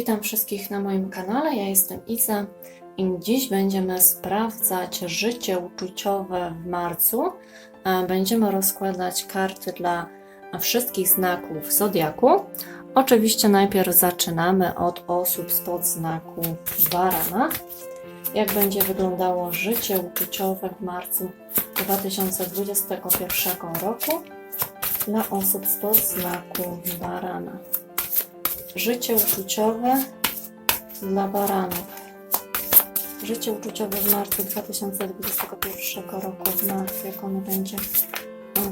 Witam wszystkich na moim kanale. Ja jestem Iza i dziś będziemy sprawdzać życie uczuciowe w marcu. E, Będziemy rozkładać karty dla wszystkich znaków zodiaku. Oczywiście najpierw zaczynamy od osób spod znaku barana. Jak będzie wyglądało życie uczuciowe w marcu 2021 roku dla osób spod znaku barana. Życie uczuciowe dla baranów. Życie uczuciowe w marcu 2021 roku. W marcu, jak ono będzie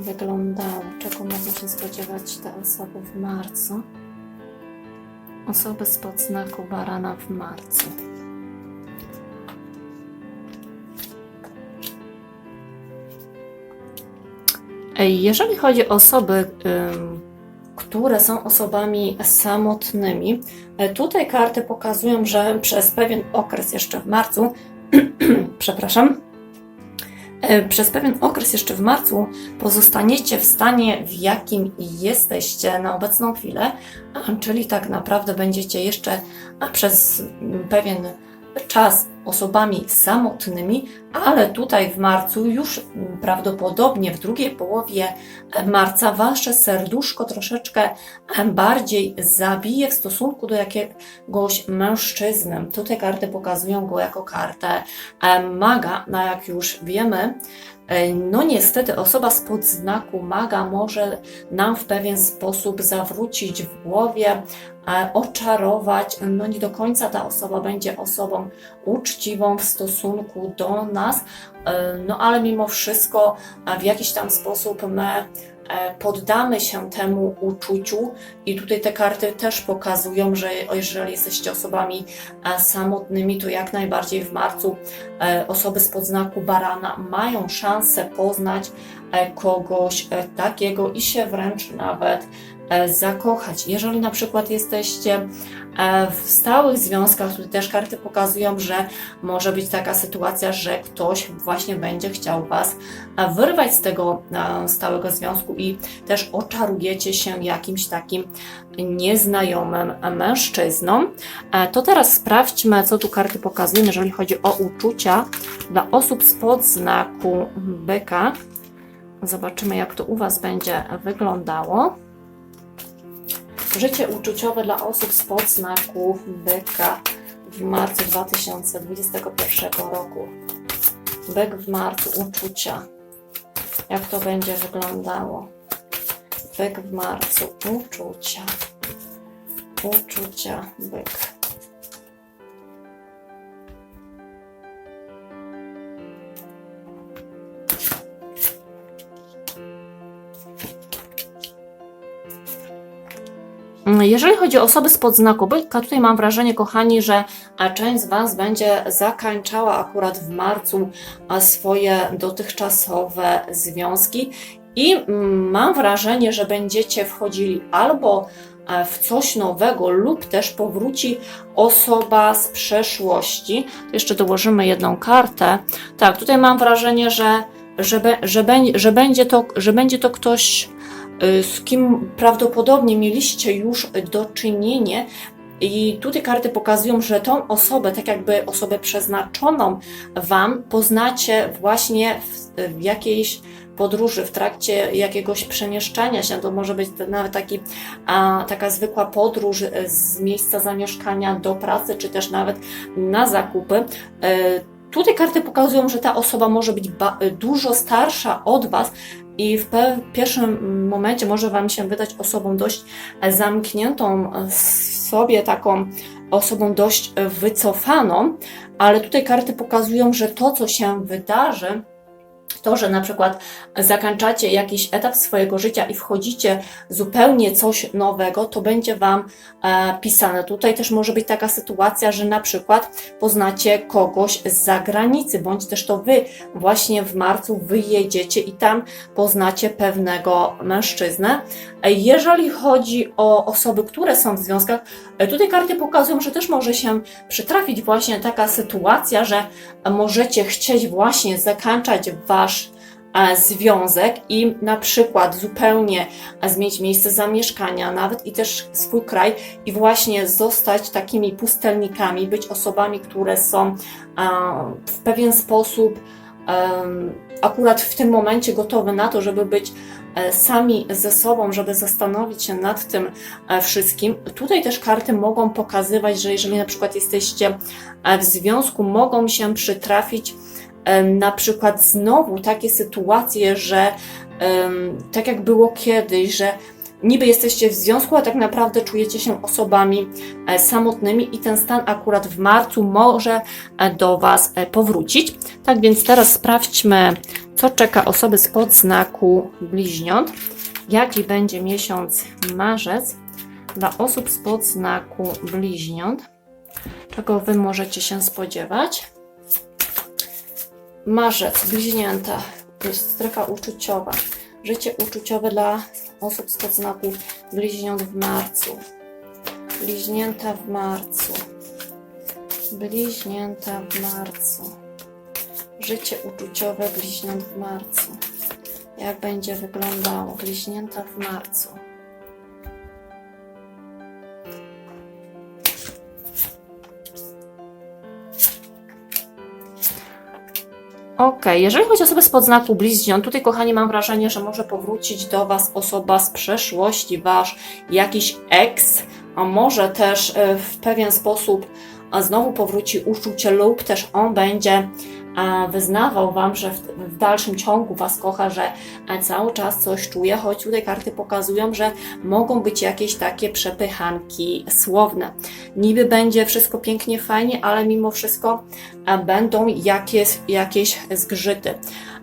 wyglądało. Czego mogą się spodziewać te osoby w marcu? Osoby spod znaku barana w marcu. Jeżeli chodzi o osoby, które są osobami samotnymi, e, tutaj karty pokazują, że przez pewien okres jeszcze w marcu, przepraszam, e, przez pewien okres jeszcze w marcu pozostaniecie w stanie, w jakim jesteście na obecną chwilę, czyli tak naprawdę będziecie jeszcze przez pewien czas osobami samotnymi, ale tutaj w marcu już prawdopodobnie w drugiej połowie marca wasze serduszko troszeczkę bardziej zabije w stosunku do jakiegoś mężczyzny. Tutaj karty pokazują go jako kartę maga, no jak już wiemy, no niestety osoba spod znaku maga może nam w pewien sposób zawrócić w głowie, e, oczarować. No nie do końca ta osoba będzie osobą uczciwą w stosunku do nas, e, no ale mimo wszystko e, w jakiś tam sposób my e, poddamy się temu uczuciu i tutaj te karty też pokazują, że jeżeli jesteście osobami e, samotnymi, to jak najbardziej w marcu e, osoby spod znaku barana mają szansę poznać e, kogoś e, takiego i się wręcz nawet e, zakochać. Jeżeli na przykład jesteście e, w stałych związkach, tutaj też karty pokazują, że może być taka sytuacja, że ktoś właśnie będzie chciał Was e, wyrwać z tego e, stałego związku i też oczarujecie się jakimś takim nieznajomym mężczyzną. E, To teraz sprawdźmy, co tu karty pokazują, jeżeli chodzi o uczucia dla osób spod znaku byka. Zobaczymy, jak to u Was będzie wyglądało. Życie uczuciowe dla osób spod znaku byka w marcu 2021 roku. Byk w marcu, uczucia. Jak to będzie wyglądało? Byk w marcu, uczucia. Uczucia, byk. Jeżeli chodzi o osoby spod znaku byka, tutaj mam wrażenie, kochani, że a część z Was będzie zakańczała akurat w marcu a, swoje dotychczasowe związki i mm, mam wrażenie, że będziecie wchodzili albo e, w coś nowego lub też powróci osoba z przeszłości. Jeszcze dołożymy jedną kartę. Tak, tutaj mam wrażenie, że, że, że, że, będzie, to, że będzie to ktoś, z kim prawdopodobnie mieliście już do czynienia. I tutaj karty pokazują, że tą osobę, tak jakby osobę przeznaczoną Wam, poznacie właśnie w, w jakiejś podróży, w trakcie jakiegoś przemieszczania się. To może być nawet taki, a, taka zwykła podróż z miejsca zamieszkania do pracy, czy też nawet na zakupy. E, Tutaj karty pokazują, że ta osoba może być dużo starsza od Was i w pierwszym momencie może Wam się wydać osobą dość zamkniętą w sobie, taką osobą dość wycofaną, ale tutaj karty pokazują, że to, co się wydarzy, to, że na przykład zakończacie jakiś etap swojego życia i wchodzicie zupełnie coś nowego, to będzie Wam e, pisane. Tutaj też może być taka sytuacja, że na przykład poznacie kogoś z zagranicy, bądź też to Wy właśnie w marcu wyjedziecie i tam poznacie pewnego mężczyznę. E, Jeżeli chodzi o osoby, które są w związkach, tutaj karty pokazują, że też może się przytrafić właśnie taka sytuacja, że możecie chcieć właśnie zakończać wasz e, związek i na przykład zupełnie e, zmienić miejsce zamieszkania, nawet i też swój kraj i właśnie zostać takimi pustelnikami, być osobami, które są e, w pewien sposób akurat w tym momencie gotowe na to, żeby być e, sami ze sobą, żeby zastanowić się nad tym e, wszystkim. Tutaj też karty mogą pokazywać, że jeżeli na przykład jesteście e, w związku, mogą się przytrafić na przykład znowu takie sytuacje, że tak jak było kiedyś, że niby jesteście w związku, a tak naprawdę czujecie się osobami e, samotnymi i ten stan akurat w marcu może e, do Was e, powrócić. Tak więc teraz sprawdźmy, co czeka osoby spod znaku bliźniąt. Jaki będzie miesiąc marzec dla osób spod znaku bliźniąt? Czego Wy możecie się spodziewać? Marzec, bliźnięta, to jest strefa uczuciowa. Życie uczuciowe dla osób spod znaku bliźniąt w marcu. Bliźnięta w marcu. Bliźnięta w marcu. Życie uczuciowe bliźniąt w marcu. Jak będzie wyglądało? Bliźnięta w marcu. Okej, jeżeli chodzi o osobę spod znaku bliźniąt, tutaj kochani mam wrażenie, że może powrócić do Was osoba z przeszłości, Wasz jakiś ex, a może też e, w pewien sposób znowu powróci uczucie lub też on będzie wyznawał Wam, że w, dalszym ciągu Was kocha, że cały czas coś czuje, choć tutaj karty pokazują, że mogą być jakieś takie przepychanki słowne. Niby będzie wszystko pięknie, fajnie, ale mimo wszystko będą jakieś, jakieś zgrzyty.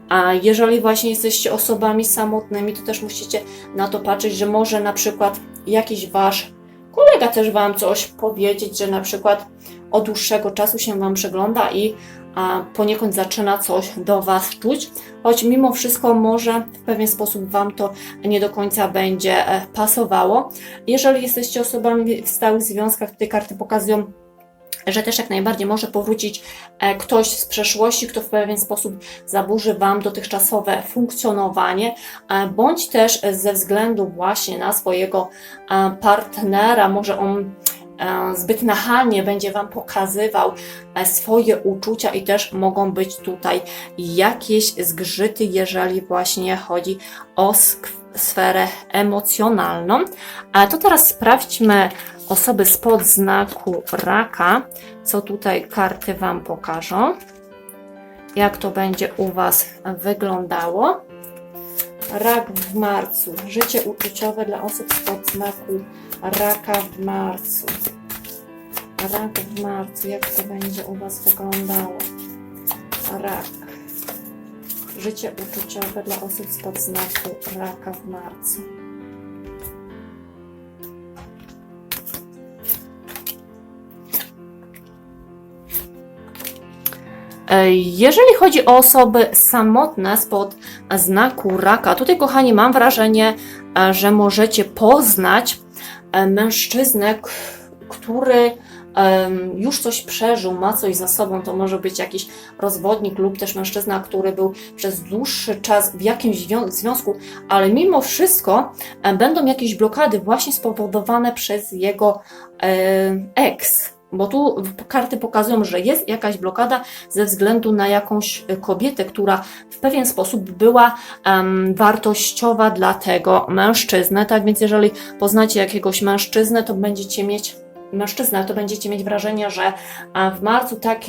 A jeżeli właśnie jesteście osobami samotnymi, to też musicie na to patrzeć, że może na przykład jakiś wasz kolega też wam coś powiedzieć, że na przykład od dłuższego czasu się wam przegląda i poniekąd zaczyna coś do was czuć, choć mimo wszystko może w pewien sposób wam to nie do końca będzie e, pasowało. Jeżeli jesteście osobami w stałych związkach, tutaj karty pokazują że też jak najbardziej może powrócić e, ktoś z przeszłości, kto w pewien sposób zaburzy Wam dotychczasowe funkcjonowanie, e, bądź też ze względu właśnie na swojego partnera, może on zbyt nachalnie będzie Wam pokazywał e, swoje uczucia i też mogą być tutaj jakieś zgrzyty, jeżeli właśnie chodzi o sferę emocjonalną. A to teraz sprawdźmy osoby spod znaku raka, co tutaj karty Wam pokażą, jak to będzie u Was wyglądało. Rak w marcu, życie uczuciowe dla osób spod znaku raka w marcu. Rak w marcu, jak to będzie u Was wyglądało? Rak. Życie uczuciowe dla osób spod znaku raka w marcu. E, Jeżeli chodzi o osoby samotne spod znaku raka, tutaj kochani mam wrażenie, e, że możecie poznać e, mężczyznę, który już coś przeżył, ma coś za sobą, to może być jakiś rozwodnik lub też mężczyzna, który był przez dłuższy czas w jakimś zwią- związku, ale mimo wszystko e, będą jakieś blokady właśnie spowodowane przez jego e, ex. Bo tu karty pokazują, że jest jakaś blokada ze względu na jakąś kobietę, która w pewien sposób była em, wartościowa dla tego mężczyznę. Tak więc, jeżeli poznacie jakiegoś mężczyznę, to będziecie mieć mężczyznę, to będziecie mieć wrażenie, że w marcu tak,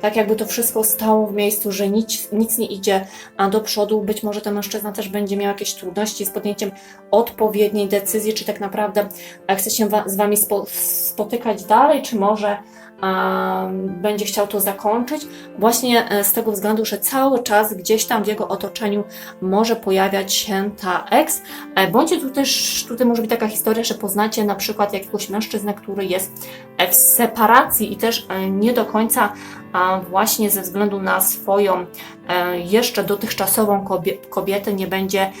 tak jakby to wszystko stało w miejscu, że nic, nic nie idzie do przodu. Być może ten mężczyzna też będzie miał jakieś trudności z podjęciem odpowiedniej decyzji, czy tak naprawdę chce się z Wami spo, spotykać dalej, czy może będzie chciał to zakończyć, właśnie e, z tego względu, że cały czas gdzieś tam w jego otoczeniu może pojawiać się ta ex, E, Bądź tu też, tutaj może być taka historia, że poznacie na przykład jakiegoś mężczyznę, który jest e, w separacji i też nie do końca właśnie ze względu na swoją jeszcze dotychczasową kobie- kobietę nie będzie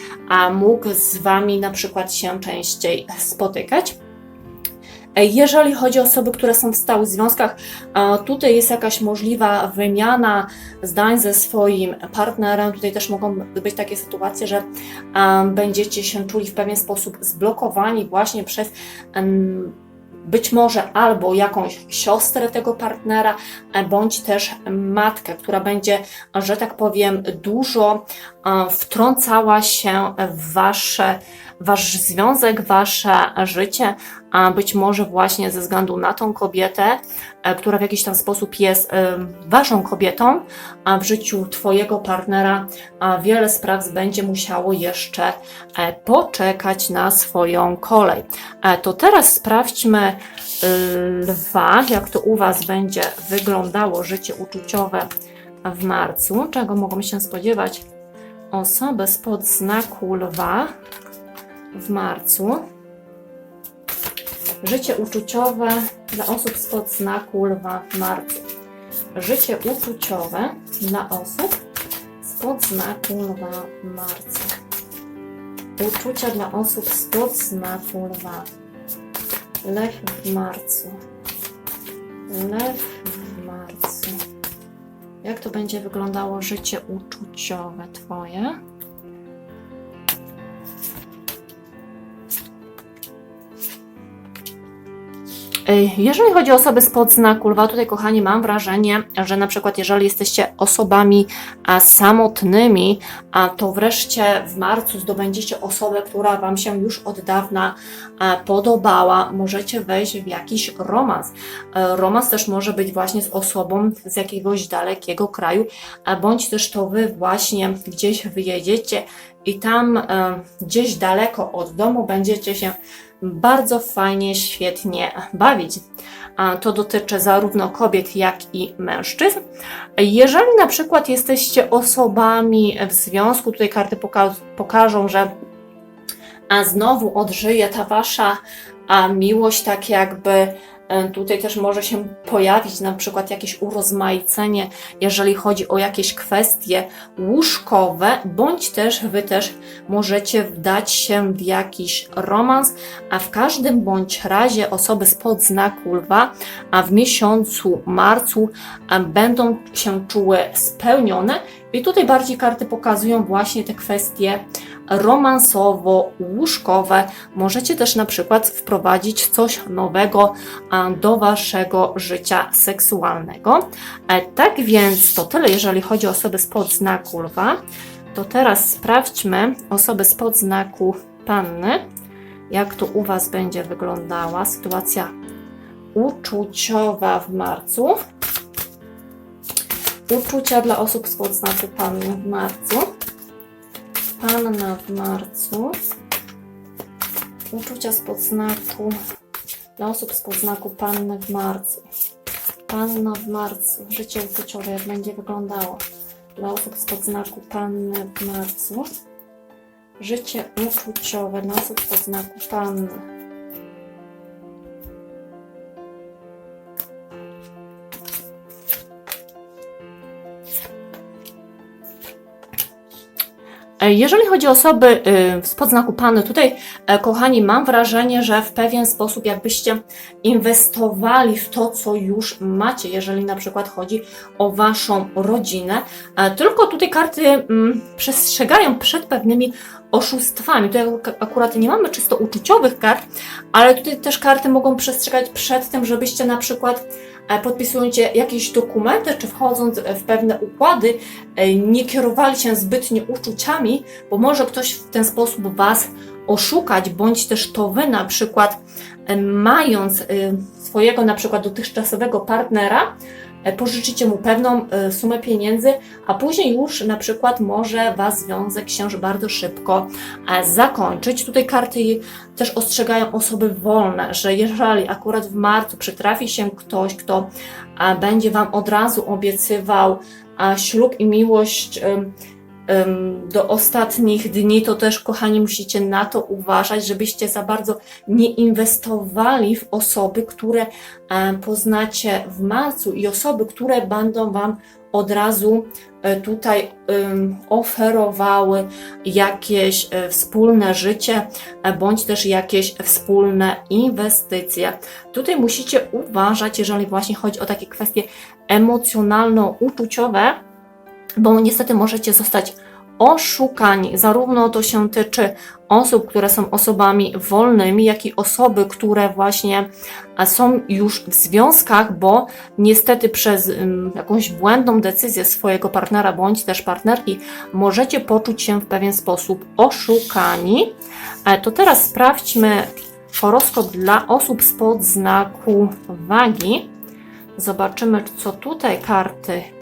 mógł z Wami na przykład się częściej spotykać. Jeżeli chodzi o osoby, które są w stałych związkach, tutaj jest jakaś możliwa wymiana zdań ze swoim partnerem. Tutaj też mogą być takie sytuacje, że będziecie się czuli w pewien sposób zblokowani właśnie przez być może albo jakąś siostrę tego partnera, e, bądź też matkę, która będzie, że tak powiem, dużo wtrącała się w wasze, wasz związek, wasze życie, być może właśnie ze względu na tą kobietę, e, która w jakiś tam sposób jest e, waszą kobietą, a w życiu twojego partnera wiele spraw będzie musiało jeszcze e, poczekać na swoją kolej. To teraz sprawdźmy lwa, jak to u was będzie wyglądało życie uczuciowe w marcu, czego mogą się spodziewać osoby spod znaku lwa w marcu. Życie uczuciowe dla osób spod znaku lwa w marcu. Życie uczuciowe dla osób spod znaku lwa w marcu. Uczucia dla osób spod znaku lwa. Lew w marcu. Lew w marcu. Jak to będzie wyglądało życie uczuciowe Twoje? Jeżeli chodzi o osoby spod znaku lwa, tutaj kochani, mam wrażenie, że na przykład jeżeli jesteście osobami a, samotnymi, a to wreszcie w marcu zdobędziecie osobę, która Wam się już od dawna a, podobała, możecie wejść w jakiś romans. E, Romans też może być właśnie z osobą z jakiegoś dalekiego kraju, a bądź też to Wy właśnie gdzieś wyjedziecie i tam e, gdzieś daleko od domu będziecie się bardzo fajnie, świetnie bawić. To dotyczy zarówno kobiet, jak i mężczyzn. Jeżeli na przykład jesteście osobami w związku, tutaj karty poka- pokażą, że a znowu odżyje ta wasza a miłość, tak jakby tutaj też może się pojawić na przykład jakieś urozmaicenie, jeżeli chodzi o jakieś kwestie łóżkowe, bądź też wy też możecie wdać się w jakiś romans, a w każdym bądź razie osoby spod znaku lwa, a w miesiącu marcu będą się czuły spełnione. I tutaj bardziej karty pokazują właśnie te kwestie romansowo-łóżkowe. Możecie też na przykład wprowadzić coś nowego do waszego życia seksualnego. E, Tak więc to tyle, jeżeli chodzi o osoby spod znaku lwa. To teraz sprawdźmy osoby spod znaku panny, jak to u Was będzie wyglądała sytuacja uczuciowa w marcu. Uczucia dla osób spod znaku panny w marcu. Panna w marcu. Uczucia spod znaku dla osób spod znaku panny w marcu. Panna w marcu. Życie uczuciowe, jak będzie wyglądało dla osób spod znaku panny w marcu. Życie uczuciowe dla osób spod znaku panny. Jeżeli chodzi o osoby y, spod znaku Panny, tutaj, e, kochani, mam wrażenie, że w pewien sposób jakbyście inwestowali w to, co już macie, jeżeli na przykład chodzi o Waszą rodzinę. E, Tylko tutaj karty mm, przestrzegają przed pewnymi oszustwami. Tutaj ak- akurat nie mamy czysto uczuciowych kart, ale tutaj też karty mogą przestrzegać przed tym, żebyście na przykład e, podpisując jakieś dokumenty, czy wchodząc w pewne układy, e, nie kierowali się zbytnio uczuciami, bo może ktoś w ten sposób Was oszukać, bądź też to Wy na przykład e, mając e, swojego na przykład dotychczasowego partnera, e, pożyczycie mu pewną e, sumę pieniędzy, a później już na przykład może Was związek się bardzo szybko e, zakończyć. Tutaj karty też ostrzegają osoby wolne, że jeżeli akurat w marcu przytrafi się ktoś, kto e, będzie Wam od razu obiecywał ślub i miłość do ostatnich dni, to też, kochani, musicie na to uważać, żebyście za bardzo nie inwestowali w osoby, które poznacie w marcu i osoby, które będą Wam od razu e, tutaj oferowały jakieś e, wspólne życie, e, bądź też jakieś wspólne inwestycje. Tutaj musicie uważać, jeżeli właśnie chodzi o takie kwestie emocjonalno-uczuciowe, bo niestety możecie zostać oszukani. Zarówno to się tyczy osób, które są osobami wolnymi, jak i osoby, które właśnie są już w związkach, bo niestety przez jakąś błędną decyzję swojego partnera bądź też partnerki możecie poczuć się w pewien sposób oszukani. E, To teraz sprawdźmy horoskop dla osób spod znaku wagi. Zobaczymy, co tutaj karty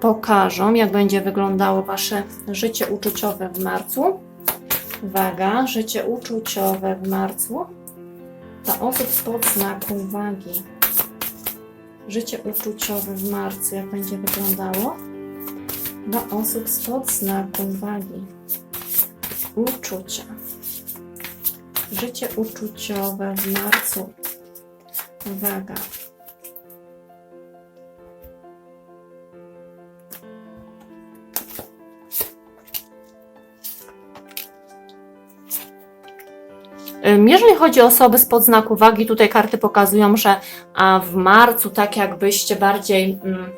pokażą, jak będzie wyglądało Wasze życie uczuciowe w marcu. Waga, życie uczuciowe w marcu dla osób spod znaku wagi. Życie uczuciowe w marcu, jak będzie wyglądało dla osób spod znaku wagi. Uczucia. Życie uczuciowe w marcu. Waga. Jeżeli chodzi o osoby spod znaku wagi, tutaj karty pokazują, że w marcu tak jakbyście bardziej mm,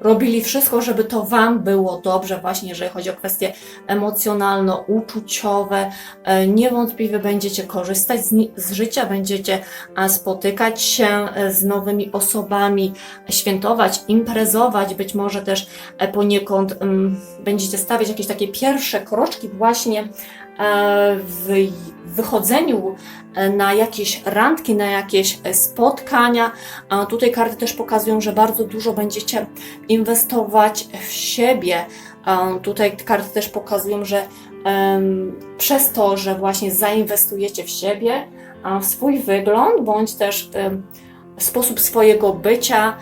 robili wszystko, żeby to Wam było dobrze, właśnie jeżeli chodzi o kwestie emocjonalno-uczuciowe. E, Niewątpliwie będziecie korzystać z, z życia, będziecie spotykać się e, z nowymi osobami, świętować, imprezować, być może też e, poniekąd mm, będziecie stawiać jakieś takie pierwsze kroczki właśnie w wychodzeniu e, na jakieś randki, na jakieś e, spotkania. A tutaj karty też pokazują, że bardzo dużo będziecie inwestować w siebie. Tutaj karty też pokazują, że przez to, że właśnie zainwestujecie w siebie, w swój wygląd, bądź też sposób swojego bycia,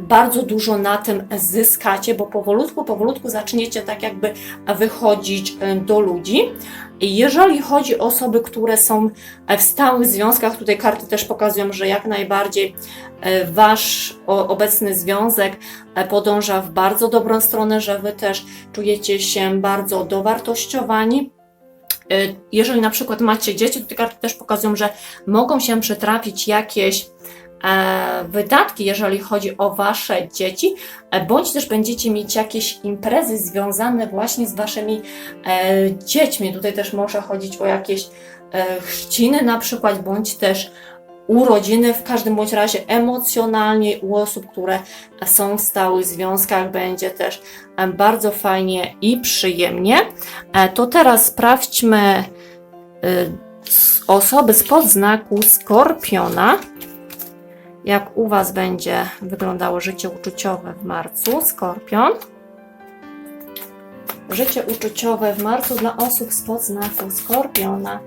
bardzo dużo na tym zyskacie, bo powolutku, powolutku zaczniecie tak jakby wychodzić em, do ludzi. Jeżeli chodzi o osoby, które są w stałych związkach, tutaj karty też pokazują, że jak najbardziej e, wasz obecny związek e, podąża w bardzo dobrą stronę, że wy też czujecie się bardzo dowartościowani. E, Jeżeli na przykład macie dzieci, to te karty też pokazują, że mogą się przytrafić jakieś e, wydatki, jeżeli chodzi o wasze dzieci, e, bądź też będziecie mieć jakieś imprezy związane właśnie z waszymi e, dziećmi. Tutaj też może chodzić o jakieś e, chrzciny na przykład, bądź też urodziny, w każdym bądź razie emocjonalnie u osób, które są w stałych związkach, będzie też e, bardzo fajnie i przyjemnie. E, To teraz sprawdźmy e, osoby spod znaku Skorpiona. Jak u Was będzie wyglądało życie uczuciowe w marcu, Skorpion. Życie uczuciowe w marcu dla osób spod znaku Skorpiona.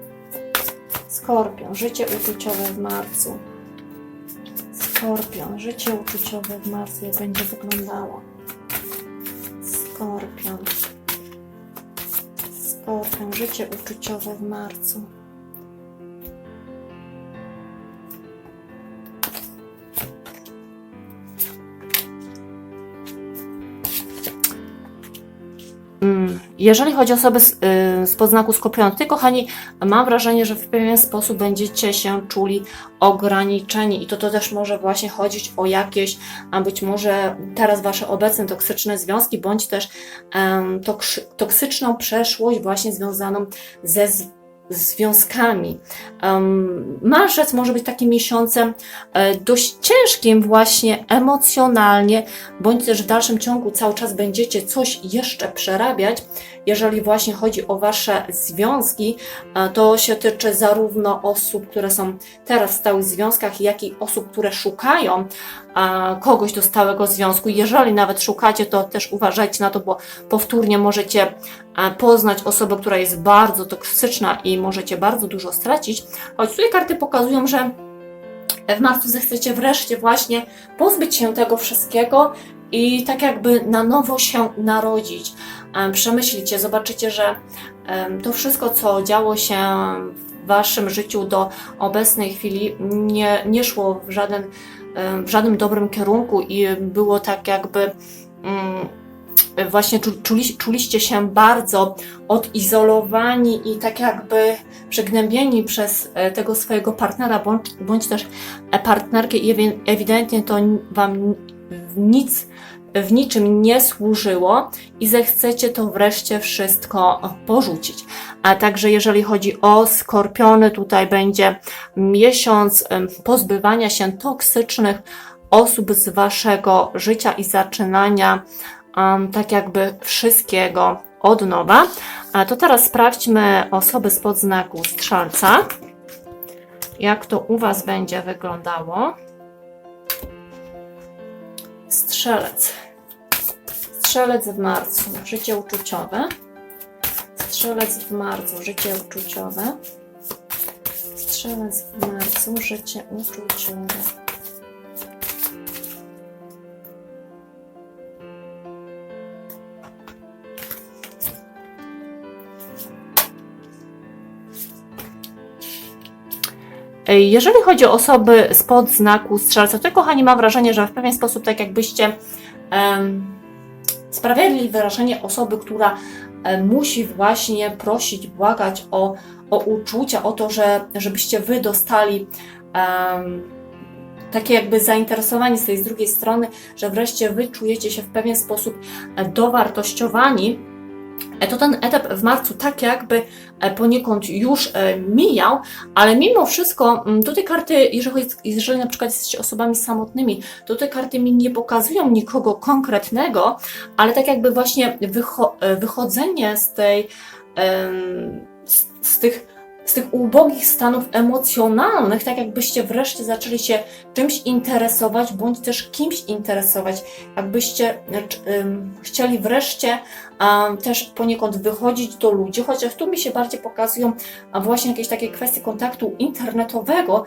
Skorpion, życie uczuciowe w marcu. Skorpion, życie uczuciowe w marcu, jak będzie wyglądało. Skorpion. Skorpion, życie uczuciowe w marcu. Jeżeli chodzi o osoby z, y, z podznaku Skorpiona, ty kochani, mam wrażenie, że w pewien sposób będziecie się czuli ograniczeni i to, to też może właśnie chodzić o jakieś, a być może teraz wasze obecne toksyczne związki, bądź też tokszy, toksyczną przeszłość właśnie związaną ze związkami. Marzec może być takim miesiącem e, dość ciężkim właśnie emocjonalnie, bądź też w dalszym ciągu cały czas będziecie coś jeszcze przerabiać. Jeżeli właśnie chodzi o Wasze związki, e, to się tyczy zarówno osób, które są teraz w stałych związkach, jak i osób, które szukają e, kogoś do stałego związku. Jeżeli nawet szukacie, to też uważajcie na to, bo powtórnie możecie poznać osobę, która jest bardzo toksyczna i możecie bardzo dużo stracić. Choć tutaj karty pokazują, że w marcu zechcecie wreszcie właśnie pozbyć się tego wszystkiego i tak jakby na nowo się narodzić. Em, Przemyślicie, zobaczycie, że to wszystko, co działo się w waszym życiu do obecnej chwili, nie, nie szło w żaden, em, w żadnym dobrym kierunku i było tak jakby mm, właśnie czu, czuli, czuliście się bardzo odizolowani i tak jakby przygnębieni przez e, tego swojego partnera bądź, bądź też e, partnerkę i ewi- ewidentnie to Wam nic, w niczym nie służyło i zechcecie to wreszcie wszystko porzucić. A także jeżeli chodzi o skorpiony, tutaj będzie miesiąc pozbywania się toksycznych osób z Waszego życia i zaczynania um, tak jakby wszystkiego od nowa. A to teraz sprawdźmy osoby spod znaku strzelca. Jak to u Was będzie wyglądało? Strzelec. Strzelec w marcu, życie uczuciowe. Strzelec w marcu, życie uczuciowe. Strzelec w marcu, życie uczuciowe. Jeżeli chodzi o osoby spod znaku strzelca, to kochani, mam wrażenie, że w pewien sposób tak jakbyście em, sprawiali wrażenie osoby, która musi właśnie prosić, błagać o, o uczucia, o to, że, żebyście wy dostali em, takie jakby zainteresowanie z tej z drugiej strony, że wreszcie wy czujecie się w pewien sposób e, dowartościowani to ten etap w marcu tak jakby e, poniekąd już e, mijał, ale mimo wszystko mm, tutaj karty, jeżeli, jeżeli na przykład jesteście osobami samotnymi, to te karty mi nie pokazują nikogo konkretnego, ale tak jakby właśnie wycho e, wychodzenie z tej, z, z tych z tych ubogich stanów emocjonalnych, tak jakbyście wreszcie zaczęli się czymś interesować, bądź też kimś interesować, jakbyście e, chcieli wreszcie też poniekąd wychodzić do ludzi, chociaż tu mi się bardziej pokazują właśnie jakieś takie kwestie kontaktu internetowego.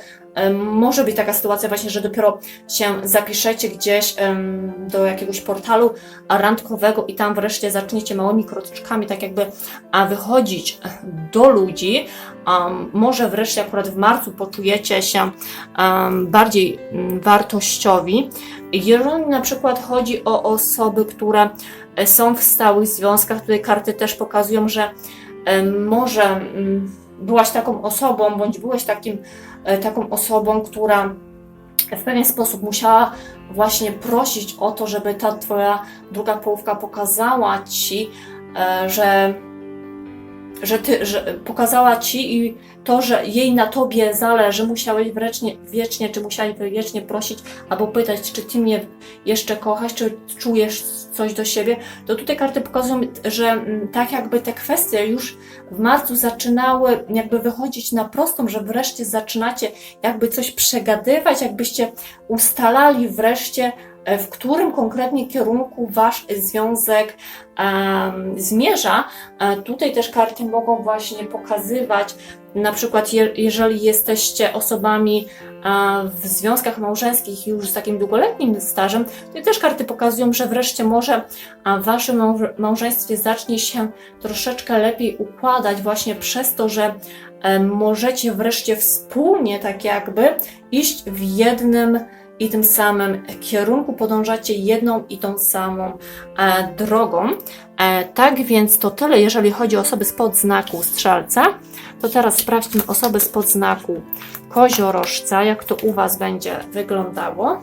Może być taka sytuacja właśnie, że dopiero się zapiszecie gdzieś do jakiegoś portalu randkowego i tam wreszcie zaczniecie małymi kroczkami tak jakby wychodzić do ludzi. Może wreszcie akurat w marcu poczujecie się bardziej mm, wartościowi. Jeżeli na przykład chodzi o osoby, które są w stałych związkach, tutaj karty też pokazują, że e, może mm, byłaś taką osobą, bądź byłeś takim, e, taką osobą, która w pewien sposób musiała właśnie prosić o to, żeby ta twoja druga połówka pokazała ci, e, że, że ty, że pokazała ci i to, że jej na tobie zależy, musiałeś wiecznie, wiecznie, czy musiałeś wiecznie prosić albo pytać, czy ty mnie jeszcze kochasz, czy czujesz coś do siebie, to tutaj karty pokazują, że mm, tak jakby te kwestie już w marcu zaczynały jakby wychodzić na prostą, że wreszcie zaczynacie jakby coś przegadywać, jakbyście ustalali wreszcie, w którym konkretnie kierunku wasz związek em, zmierza. E, tutaj też karty mogą właśnie pokazywać, na przykład je, jeżeli jesteście osobami e, w związkach małżeńskich już z takim długoletnim stażem, to też karty pokazują, że wreszcie może w waszym małże- małżeństwie zacznie się troszeczkę lepiej układać właśnie przez to, że e, możecie wreszcie wspólnie tak jakby iść w jednym i tym samym kierunku, podążacie jedną i tą samą e, drogą. E, tak więc to tyle, jeżeli chodzi o osoby spod znaku strzelca. To teraz sprawdźmy osoby spod znaku koziorożca, jak to u Was będzie wyglądało.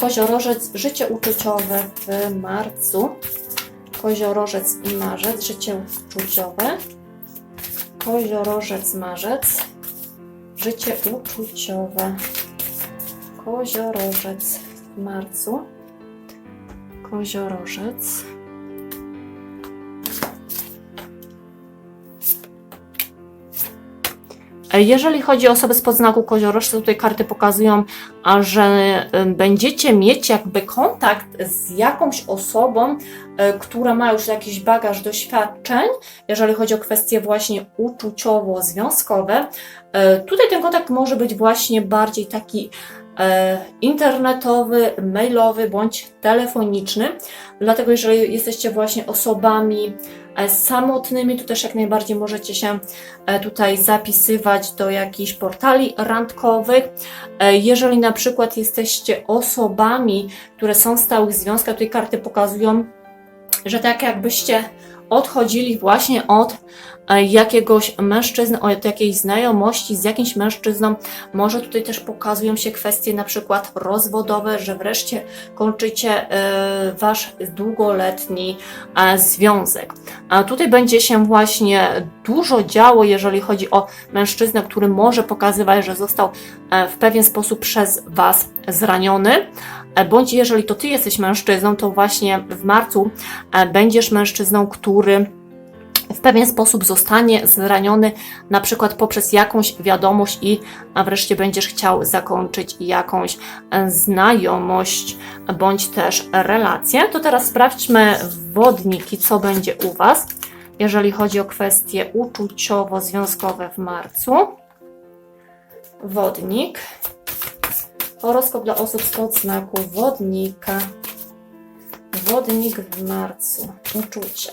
Koziorożec, życie uczuciowe w marcu. Koziorożec i marzec, życie uczuciowe. Koziorożec, marzec, życie uczuciowe. Koziorożec w marcu. Koziorożec. Jeżeli chodzi o osoby spod znaku koziorożca, tutaj karty pokazują, że będziecie mieć jakby kontakt z jakąś osobą, y, która ma już jakiś bagaż doświadczeń, jeżeli chodzi o kwestie właśnie uczuciowo-związkowe. Y, Tutaj ten kontakt może być właśnie bardziej taki e, internetowy, mailowy bądź telefoniczny. Dlatego jeżeli jesteście właśnie osobami e, samotnymi, to też jak najbardziej możecie się e, tutaj zapisywać do jakichś portali randkowych. E, Jeżeli na przykład jesteście osobami, które są w stałych związkach, tutaj karty pokazują, że tak jakbyście odchodzili właśnie od e, jakiegoś mężczyzny, od jakiejś znajomości z jakimś mężczyzną. Może tutaj też pokazują się kwestie na przykład rozwodowe, że wreszcie kończycie e, wasz długoletni e, związek. A tutaj będzie się właśnie dużo działo, jeżeli chodzi o mężczyznę, który może pokazywać, że został w pewien sposób przez was zraniony. E, Bądź jeżeli to ty jesteś mężczyzną, to właśnie w marcu e, będziesz mężczyzną, który w pewien sposób zostanie zraniony, na przykład poprzez jakąś wiadomość i wreszcie będziesz chciał zakończyć jakąś e, znajomość bądź też relację. To teraz sprawdźmy wodniki, co będzie u Was, jeżeli chodzi o kwestie uczuciowo-związkowe w marcu. Wodnik. Horoskop dla osób spod znaku wodnika. Wodnik w marcu. Uczucia.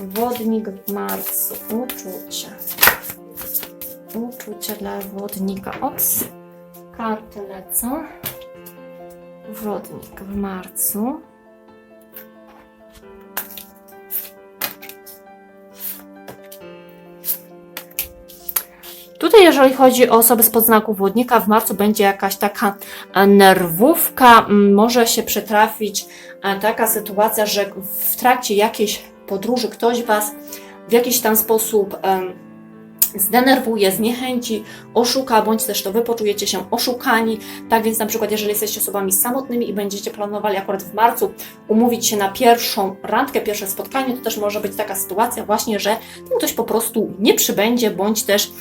Wodnik w marcu. Uczucia. Uczucia dla wodnika. Ops. Karty lecą. Wodnik w marcu. Tutaj, jeżeli chodzi o osoby spod znaku wodnika, w marcu będzie jakaś taka e, nerwówka, m, może się przytrafić e, taka sytuacja, że w trakcie jakiejś podróży ktoś Was w jakiś tam sposób zdenerwuje, zniechęci, oszuka, bądź też to Wy poczujecie się oszukani. Tak więc na przykład, jeżeli jesteście osobami samotnymi i będziecie planowali akurat w marcu umówić się na pierwszą randkę, pierwsze spotkanie, to też może być taka sytuacja właśnie, że ten ktoś po prostu nie przybędzie, bądź też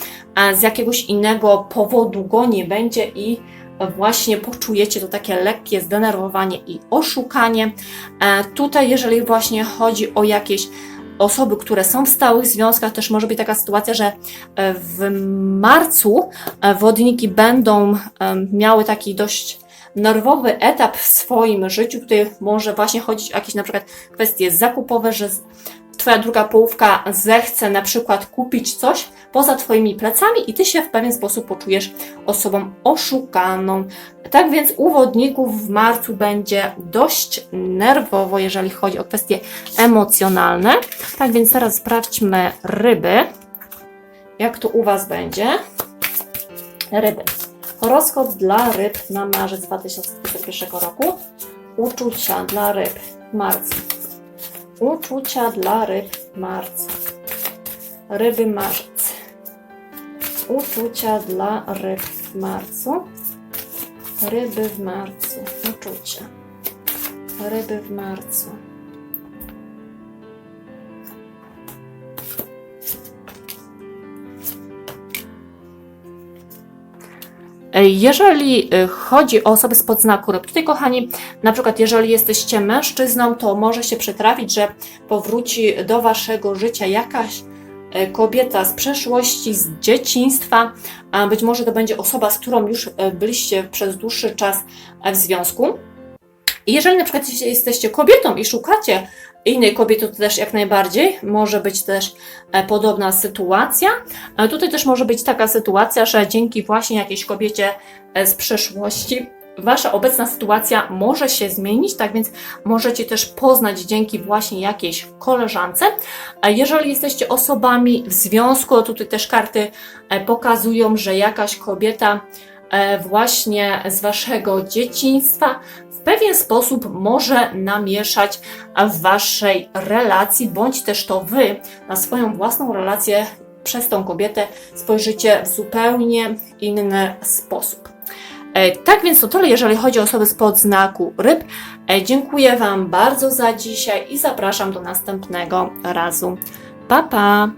z jakiegoś innego powodu go nie będzie i właśnie poczujecie to takie lekkie zdenerwowanie i oszukanie. E, Tutaj, jeżeli właśnie chodzi o jakieś osoby, które są w stałych związkach, też może być taka sytuacja, że e, w marcu e, wodniki będą em, miały taki dość nerwowy etap w swoim życiu. Tutaj może właśnie chodzić o jakieś na przykład kwestie zakupowe, że Twoja druga połówka zechce na przykład kupić coś poza Twoimi plecami i Ty się w pewien sposób poczujesz osobą oszukaną. Tak więc u wodników w marcu będzie dość nerwowo, jeżeli chodzi o kwestie emocjonalne. Tak więc teraz sprawdźmy ryby. Jak to u Was będzie? Ryby. Horoskop dla ryb na marzec 2021 roku. Uczucia dla ryb w marcu. Uczucia dla ryb w marcu. Ryby marzec. Uczucia dla ryb w marcu. Ryby w marcu. Uczucia. Ryby w marcu. Jeżeli y, chodzi o osoby spod znaku ryb, tutaj kochani, na przykład jeżeli jesteście mężczyzną, to może się przytrafić, że powróci do waszego życia jakaś e, kobieta z przeszłości, z dzieciństwa, a być może to będzie osoba, z którą już e, byliście przez dłuższy czas e, w związku. I jeżeli na przykład jesteście kobietą i szukacie innej kobiety, to też jak najbardziej może być też e, podobna sytuacja. Ale tutaj też może być taka sytuacja, że dzięki właśnie jakiejś kobiecie e, z przeszłości Wasza obecna sytuacja może się zmienić, tak więc możecie też poznać dzięki właśnie jakiejś koleżance. Jeżeli jesteście osobami w związku, tutaj też karty e, pokazują, że jakaś kobieta e, właśnie z Waszego dzieciństwa pewien sposób może namieszać w Waszej relacji, bądź też to Wy na swoją własną relację przez tą kobietę spojrzycie w zupełnie inny sposób. E, Tak więc to tyle, jeżeli chodzi o osoby spod znaku ryb. E, Dziękuję Wam bardzo za dzisiaj i zapraszam do następnego razu. Pa, pa!